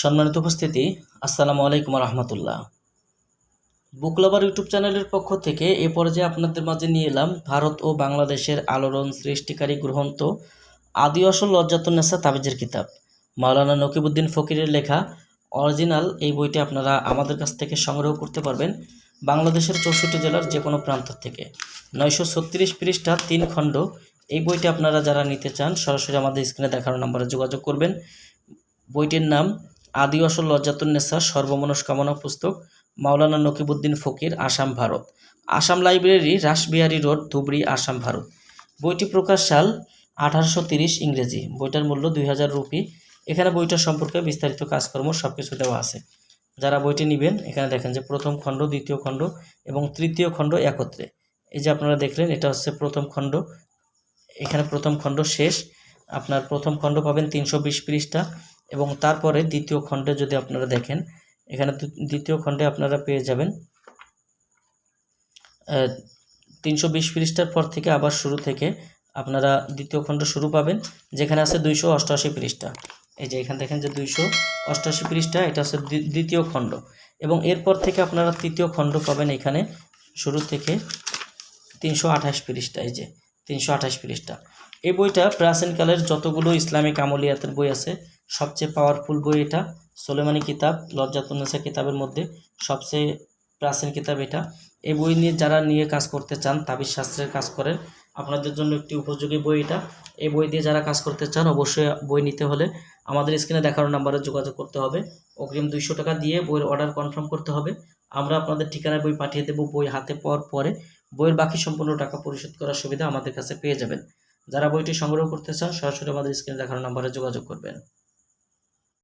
সম্মানিত উপস্থিতি, আসসালামু আলাইকুম রহমতুল্লাহ বুক লাভার ইউটিউব চ্যানেলের পক্ষ থেকে এ পর্যায়ে আপনাদের মাঝে নিয়ে এলাম ভারত ও বাংলাদেশের আলোড়ন সৃষ্টিকারী গ্রন্থ আদি আসল লজ্জাতুন্নেসা তাবিজের কিতাব। মাওলানা নকিবুদ্দিন ফকিরের লেখা অরিজিনাল এই বইটি আপনারা আমাদের কাছ থেকে সংগ্রহ করতে পারবেন বাংলাদেশের চৌষট্টি জেলার যে কোনো প্রান্ত থেকে। নয়শো ছত্রিশ পৃষ্ঠা, তিন খণ্ড। এই বইটি আপনারা যারা নিতে চান, সরাসরি আমাদের স্ক্রিনে দেখানো নম্বরে যোগাযোগ করবেন। বইটির নাম আদি আসল লজ্জাতুন্নেসা সর্বমনস্কামনা পুস্তক, Maulana Nakibuddin Fakir, Assam Bharat. Assam library, Rashbehari road, Dhubri, Assam Bharat. বইটি প্রকাশ সাল আঠারোশো ইংরেজি। বইটার মূল্য দুই হাজার রুপি। এখানে বইটার সম্পর্কে বিস্তারিত কাজকর্ম সব কিছু দেওয়া আছে। যারা বইটি নেবেন, এখানে দেখেন যে প্রথম খণ্ড, দ্বিতীয় খণ্ড এবং তৃতীয় খণ্ড একত্রে। এই যে আপনারা দেখলেন, এটা হচ্ছে প্রথম খণ্ড। এখানে প্রথম খণ্ড শেষ। আপনার প্রথম খণ্ড পাবেন তিনশো বিশ পৃষ্ঠা। এবং তারপরে দ্বিতীয় খণ্ডে যদি আপনারা দেখেন, এখানে দ্বিতীয় খণ্ডে আপনারা পেয়ে যাবেন তিনশো বিশ পৃষ্ঠার পর থেকে আবার শুরু থেকে আপনারা দ্বিতীয় খণ্ড শুরু পাবেন, যেখানে আছে দুইশো অষ্টআশি পৃষ্ঠা। এই যে এখানে দেখেন যে দুইশো অষ্টআশি পৃষ্ঠা, এটা দ্বি- দ্বিতীয় খণ্ড। এবং এরপর থেকে আপনারা তৃতীয় খণ্ড পাবেন এখানে শুরু থেকে তিনশো আঠাশ পৃষ্ঠা, এই যে তিনশো আঠাশ পৃষ্ঠা। এই বইটা প্রাচীনকালের যতগুলো ইসলামিক আমলিয়াতের বই আছে সবচেয়ে পাওয়ারফুল বই এটা। সোলেমানি কিতাব লজ্জাতুন্নেসা কিতাবের মধ্যে সবচেয়ে প্রাচীন কিতাব এটা। এই বই নিয়ে যারা নিয়ে কাজ করতে চান তাবিজ শাস্ত্রের কাজ করেন, আপনাদের জন্য একটি উপযোগী বই এটা। এই বই দিয়ে যারা কাজ করতে চান, অবশ্যই বই নিতে হলে আমাদের স্ক্রিনে দেখানো নাম্বারে যোগাযোগ করতে হবে। অগ্রিম দুইশো টাকা দিয়ে বইয়ের অর্ডার কনফার্ম করতে হবে। আমরা আপনাদের ঠিকানায় বই পাঠিয়ে দেবো বই হাতে পাওয়ার পরে। বইয়ের বাকি সম্পূর্ণ টাকা পরিশোধ করার সুবিধা আমাদের কাছে পেয়ে যাবেন। যারা বইটি সংগ্রহ করতে চান, সরাসরি আমাদের স্ক্রিনে দেখানো নাম্বারে যোগাযোগ করবেন।